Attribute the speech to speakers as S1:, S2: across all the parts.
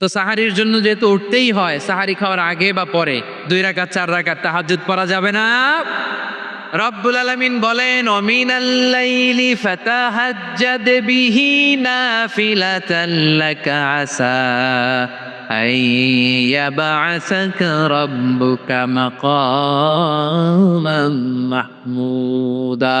S1: তো সাহারির জন্য যেহেতু উঠতেই হয়, সাহারি খাওয়ার আগে বা পরে, দুই রাকাত, চার রাকাত তাহাজ্জুদ পড়া যাবে না। রব্বুল আলামিন বলেন অমিনাল্লাইলি ফাতাহাজ্জাদ বিহি নাফিলাতান লাকা আসা আইয়াবাসাকা রাব্বুকা মাকামান মাহমুদা।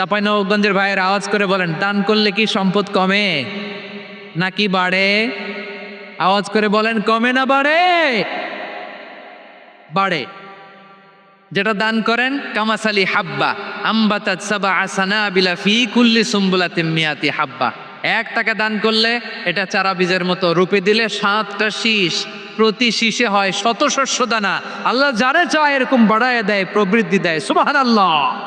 S1: চাপাই নবগঞ্জের ভাইয়ের আওয়াজ করে বলেন দান করলে কি সম্পদ কমে? নাকি বাড়ে? আওয়াজ করে বলেন, কমে না বাড়ে। বাড়ে। যেটা দান করেন, কামাসালি হাব্বা আসানা কুল্লি হাব্বা। এক দান করলে এটা চারা বীজের মতো রূপে দিলে সাতটা প্রতি হয় শত শস্য দানা। আল্লাহ যারে চায় এরকম বাড়ায় দেয়, প্রবৃদ্ধি দেয়। সুবাহান আল্লাহ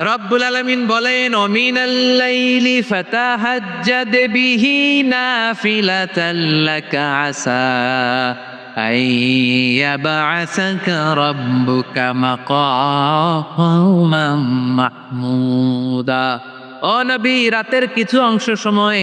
S1: রব্বুল আলমিন বলেন অমিনাল্লাইলি ফাতাহাজ্জাদ বিহি নাফিলাতাল লাকা আসা আইয়াবাসাকা রব্বুকা মাকামান মাহমুদা। ও নবী, রাতের কিছু অংশ সময়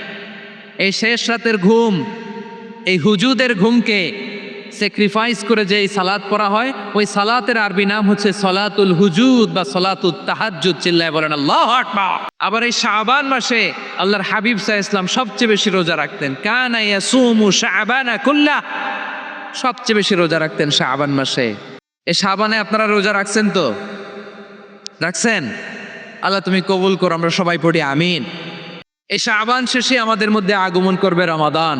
S1: এই শেষ রাতের ঘুম, এই হুজুদের ঘুমকে স্যাক্রিফাইস করে যে এই সালাত পড়া হয়, ওই সালাতের আরবি নাম হচ্ছে সলাতুল হুজুদ বা সলাতুল তাহাজ্জুদ, চিল্লায় বলেন, আল্লাহ আবার এই শাবান মাসে আল্লাহর হাবিব সাহ ইসলাম সবচেয়ে বেশি রোজা রাখতেন। কানা ইয়াসুমু শাবানা কুল্লা? সবচেয়ে বেশি রোজা রাখতেন শাবান মাসে। এই শাবানে আপনারা রোজা রাখছেন তো? রাখছেন? আল্লাহ তুমি কবুল করো, আমরা সবাই পড়ি, আমিন। এই শাবান শেষে আমাদের মধ্যে আগমন করবে রমাদান।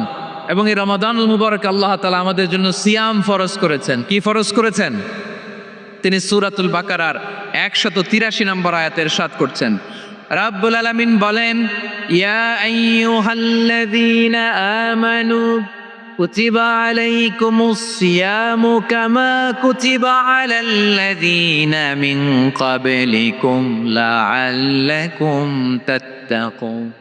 S1: এবং এই রমাদান মুবারক আল্লাহ তালা আমাদের জন্য সিয়াম ফরজ করেছেন। কি ফরজ করেছেন? তিনি সুরাতুল বাকারার একশত তিরাশি নম্বর আয়াতের সাত করছেন। রাব্বুল আলামিন বলেন, ইয়া আইয়ুহাল্লাযীনা আমানু কুতিবা আলাইকুমুস সিয়ামু কামা কুতিবা আলাল্লাযীনা মিন ক্বাবলিকুম লাআল্লাকুম তাত্তাকুন।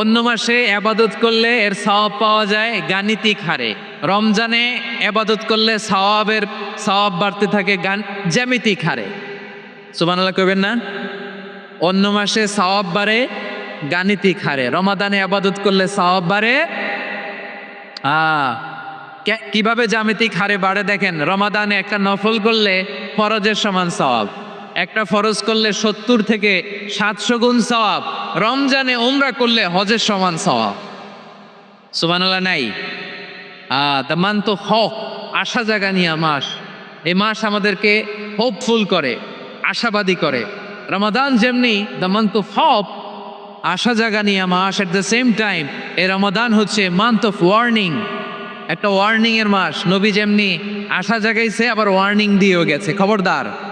S1: অন্য মাসে আবাদত করলে এর সওয়াব পাওয়া যায় গাণিতিক হারে। রমজানে আবাদত করলে সওয়াবের সওয়াব বাড়তে থাকে গান, জ্যামিতিক হারে। সুবহানাল্লাহ কইবেন না? অন্য মাসে সওয়াব বাড়ে গাণিতিক হারে। রমাদানে আবাদত করলে সওয়াব বাড়ে কীভাবে জ্যামিতিক হারে বাড়ে দেখেন? রমাদানে একটা নফল করলে ফরজের সমান সওয়াব। একটা ফরজ করলে সত্তর থেকে সাতশো গুণ সওয়াব, রমজানে উমরা করলে হজের সমান সওয়াব। সুবহানাল্লাহ, নাই? দ্য অফ হক, আশা জাগা নিয়া মাস। এই মাস আমাদেরকে হোপফুল করে, আশাবাদী করে। রমাদান যেমনি দ্য অফ হপ আশা জাগা নিয়া মাস। এট দ্য সেম টাইম এই রমাদান হচ্ছে মান্থ অফ ওয়ার্নিং একটা ওয়ার্নিং এর মাস। নবী যেমনি আশা জাগাইছে, আবার ওয়ার্নিং দিয়েও গেছে। খবরদার।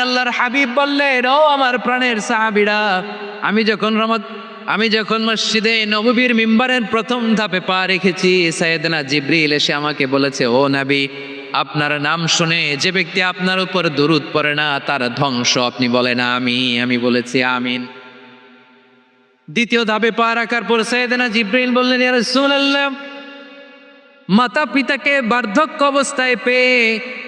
S1: আল্লাহর হাবিব বললেন ও আমার প্রাণের সাহাবীরা। আমি যখন রমত আমি যখন মসজিদে নববীর প্রথম ধাপে পা রেখেছি, সাইয়েদনা এসে আমাকে বলেছে, ও আপনার নাম শুনে যে ব্যক্তি আপনার উপর দরুদ পড়ে না, তার ধ্বংস আপনি বলেন, আমি। আমি বলেছি, আমিন। দ্বিতীয় ধাপে পা রাখার পর সৈয়দনা জিব্রাইল বললেন রাসূলুল্লাহ মাতা পিতাকে বার্ধক্য অবস্থায় পেয়ে